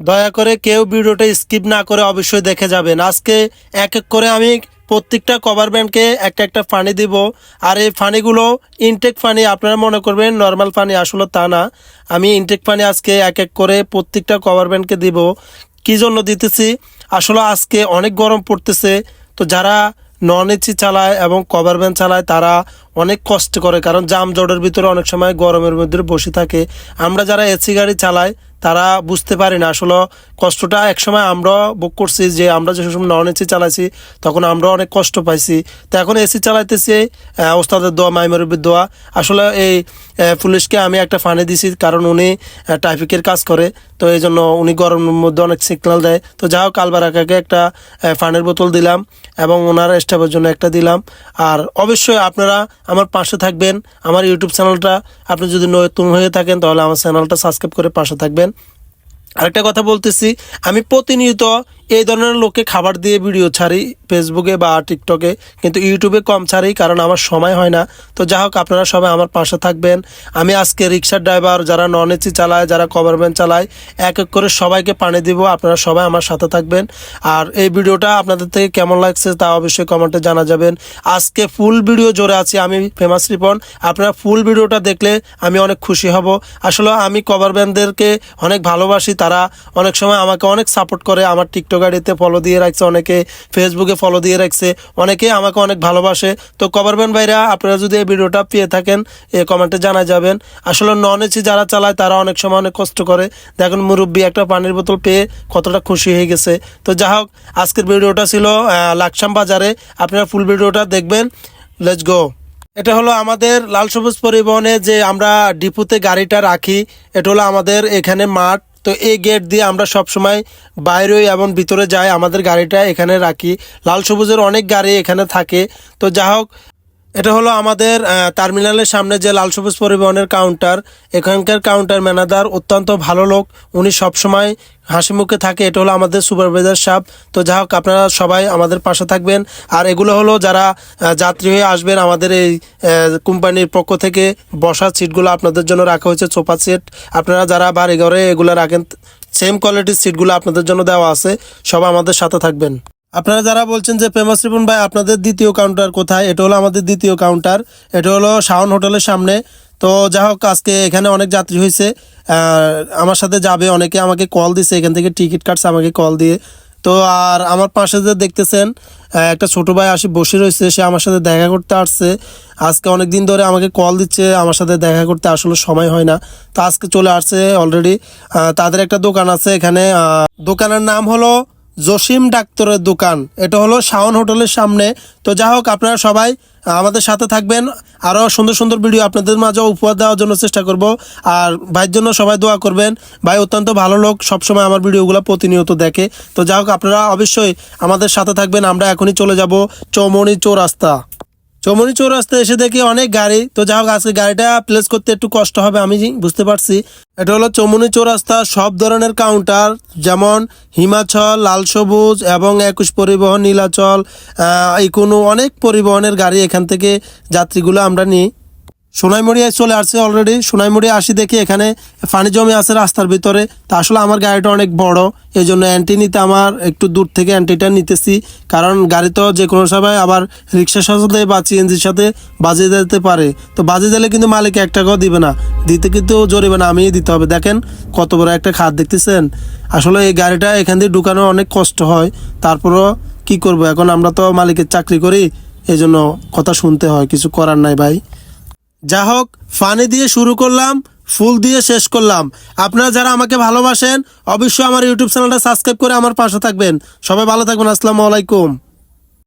দয়া করে কেউ ভিডিওটা স্কিপ না করে অবশ্যই দেখে যাবেন। আজকে এক এক করে আমি প্রত্যেকটা কভার ব্যান্ডকে একটা একটা ফানি দিব। আর এই ফানিগুলো ইনটেক ফানি আপনারা মনে করবেন নর্মাল ফানি আসলে তা না। আমি ইনটেক ফানি আজকে এক এক করে প্রত্যেকটা কভার ব্যান্ডকে দিব। কি জন্য দিতেছি? আসলে আজকে অনেক গরম পড়তেছে। তো যারা নন এসি চালায় এবং কভার ভ্যান চালায়, তারা অনেক কষ্ট করে। কারণ জাম জটের ভিতরে অনেক সময় গরমের মধ্যে বসে থাকে। আমরা যারা এসি গাড়ি চালাই তারা বুঝতে পারে না। আসলে কষ্টটা একসময় আমরা বুক করছি যে, আমরা যে সময় নন এসি চালাইছি, তখন আমরা অনেক কষ্ট পাইছি। তো এখন এসি চালাইতেছি ওস্তাদের দোয়া মাইমরবির দোয়া। আসলে এই পুলিশকে আমি একটা ফানে দিছি, কারণ উনি ট্রাফিকের কাজ করে। তো এই জন্য উনি গরমের মধ্যে অনেক সিগনাল দেয়। তো যা হোক, আলবারাকাকে একটা ফানের বোতল দিলাম এবং ওনার স্টাফের জন্য একটা দিলাম। আর অবশ্যই আপনারা আমার পাশে থাকবেন, আমার ইউটিউব চ্যানেলটা আপনি যদি নতুন হয়ে থাকেন, তাহলে আমার চ্যানেলটা সাবস্ক্রাইব করে পাশে থাকবেন। আরেকটা কথা বলতেছি, আমি প্রতিনিয়ত এই ধরনের লোককে খাবার দিয়ে ভিডিও ছাড়ি ফেসবুকে বা টিকটকে কিন্তু ইউটিউবে কম ছাড়ি, কারণ আমার সময় হয় না। তো যা হোক, আপনারা সবাই আমার পাশে থাকবেন। আমি আজকে রিক্সার ড্রাইভার যারা নন এসি চালায়, যারা কভার কভারম্যান চালায়, এক এক করে সবাইকে পানি দিব, আপনারা সবাই আমার সাথে থাকবেন। আর এই ভিডিওটা আপনাদের থেকে কেমন লাগছে তা অবশ্যই কমেন্টে জানা যাবেন। আজকে ফুল ভিডিও জোরে আছি, আমি ফেমাস রিপন। আপনারা ফুল ভিডিওটা দেখলে আমি অনেক খুশি হব। আসলে আমি কভার ব্যান্ডদেরকে অনেক ভালোবাসি, তারা অনেক সময় আমাকে অনেক সাপোর্ট করে আমার টিকটক আইডিতে ফলো দিয়ে রাখছে, অনেকে ফেসবুকে ফলো দিয়ে রাখছে, অনেকে আমাকে অনেক ভালোবাসে। তো কভার ব্যান্ড ভাইরা, আপনারা যদি এই ভিডিওটা পেয়ে থাকেন, এ কমেন্টে জানা যাবেন। আসলে নন এসি যারা চালায়, তারা অনেক সময় অনেক কষ্ট করে। দেখুন মুরব্বী একটা পানির বোতল পেয়ে কতটা খুশি হয়ে গেছে। তো যা হোক, আজকের ভিডিওটা ছিল লাকসাম বাজারে। আপনারা ফুল ভিডিওটা দেখবেন। লেটস গো এটা হলো আমাদের লাল সবুজ পরিবহনে যে আমরা ডিপুতে গাড়িটা রাখি, এটা হলো আমাদের এখানে মাঠ। তো এই গেট দিয়ে আমরা সব সময় বাইরে এবং ভিতরে যাই। আমাদের গাড়িটা এখানে রাখি। লাল সবুজের অনেক গাড়ি এখানে থাকে। তো যা হোক এটা হলো আমাদের টার্মিনালের সামনে যে লাল সবুজ পরিবহনের কাউন্টার এখানকার কাউন্টার ম্যানেজার অত্যন্ত ভালো লোক। উনি সবসময় হাসি মুখে থাকে। এটা হলো আমাদের সুপারভাইজার সাহেব। তো যা হোক, আপনারা সবাই আমাদের পাশে থাকবেন। আর এগুলো হলো যারা যাত্রী হয়ে আসবেন, আমাদের এই কোম্পানির পক্ষ থেকে বসার সিটগুলো আপনাদের জন্য রাখা হয়েছে সোফা সেট আপনারা যারা বাড়ি ঘরে এগুলো রাখেন সেম কোয়ালিটির সিটগুলো আপনাদের জন্য দেওয়া আছে। সবাই আমাদের সাথে থাকবেন। আপনারা যারা বলছেন যে ফেমাস রিপন ভাই, আপনাদের দ্বিতীয় কাউন্টার কোথায়? এটা হলো আমাদের দ্বিতীয় কাউন্টার এটা হলো শাওন হোটেলের সামনে। তো যা হোক, আজকে এখানে অনেক যাত্রী হয়েছে। আমার সাথে যাবে, অনেকে আমাকে কল দিছে। এখান থেকে টিকিট কাটছে, আমাকে কল দিয়ে। তো আর আমার পাশে যে দেখতেছেন একটা ছোট ভাই আসি, বসে রয়েছে। সে আমার সাথে দেখা করতে আসছে। আজকে অনেক দিন ধরে আমাকে কল দিচ্ছে, আমার সাথে দেখা করতে আসলে সময় হয় না। তো আজকে চলে আসছে অলরেডি তাদের একটা দোকান আছে এখানে। দোকানের নাম হলো জসিম ডাক্তারের দোকান। এটা হলো শাওন হোটেলের সামনে। তো যা হোক, আপনারা সবাই আমাদের সাথে থাকবেন। আরও সুন্দর সুন্দর ভিডিও আপনাদের মাঝে উপহার দেওয়ার জন্য চেষ্টা করব। আর ভাইয়ের জন্য সবাই দোয়া করবেন। ভাই অত্যন্ত ভালো লোক, সবসময় আমার ভিডিওগুলো প্রতিনিয়ত দেখে। তো যা হোক, আপনারা অবশ্যই আমাদের সাথে থাকবেন। আমরা এখনই চলে যাব চৌমনি চৌরাস্তা। চৌমনি চৌরাস্তায় এসে দেখি অনেক গাড়ি। তো যা হোক, আজকে গাড়িটা প্লেস করতে একটু কষ্ট হবে, আমি বুঝতে পারছি। এটা হলো চমনি চৌরাস্তা, সব ধরনের কাউন্টার যেমন হিমাচল, লাল সবুজ এবং একুশ পরিবহন, নীলাচল এই কোনো অনেক পরিবহনের গাড়ি এখান থেকে যাত্রীগুলো আমরা নিই। সোনাইমুড়িয়ায় চলে আসছে অলরেডি সোনাইমুড়িয়া আসি দেখি এখানে পানি জমে আছে রাস্তার ভিতরে। তা আসলে আমার গাড়িটা অনেক বড় এই জন্য অ্যান্টি নিতে আমার একটু দূর থেকে অ্যান্টিটা নিতেছি। কারণ গাড়ি তো যে কোনো সময় আবার রিক্সার সাথে বা সিএনজির সাথে বাজিয়ে দিতে পারে। তো বাজিয়ে দিলে কিন্তু মালিক এক টাকাও দিবে না। দিতে কিন্তু জরিবে না আমিই দিতে হবে। দেখেন কত বড় একটা খাত দেখতেছেন। আসলে এই গাড়িটা এখান দিয়ে ঢুকানো অনেক কষ্ট হয়। তারপরও কি করব? এখন আমরা তো মালিকের চাকরি করি এই জন্য কথা শুনতে হয়, কিছু করার নাই ভাই। যা হোক, ফানি দিয়ে শুরু করলাম, ফুল দিয়ে শেষ করলাম। আপনারা যারা আমাকে ভালোবাসেন, অবশ্যই আমার ইউটিউব চ্যানেলটা সাবস্ক্রাইব করে আমার পাশে থাকবেন। সবাই ভালো থাকবেন, আসসালামু আলাইকুম।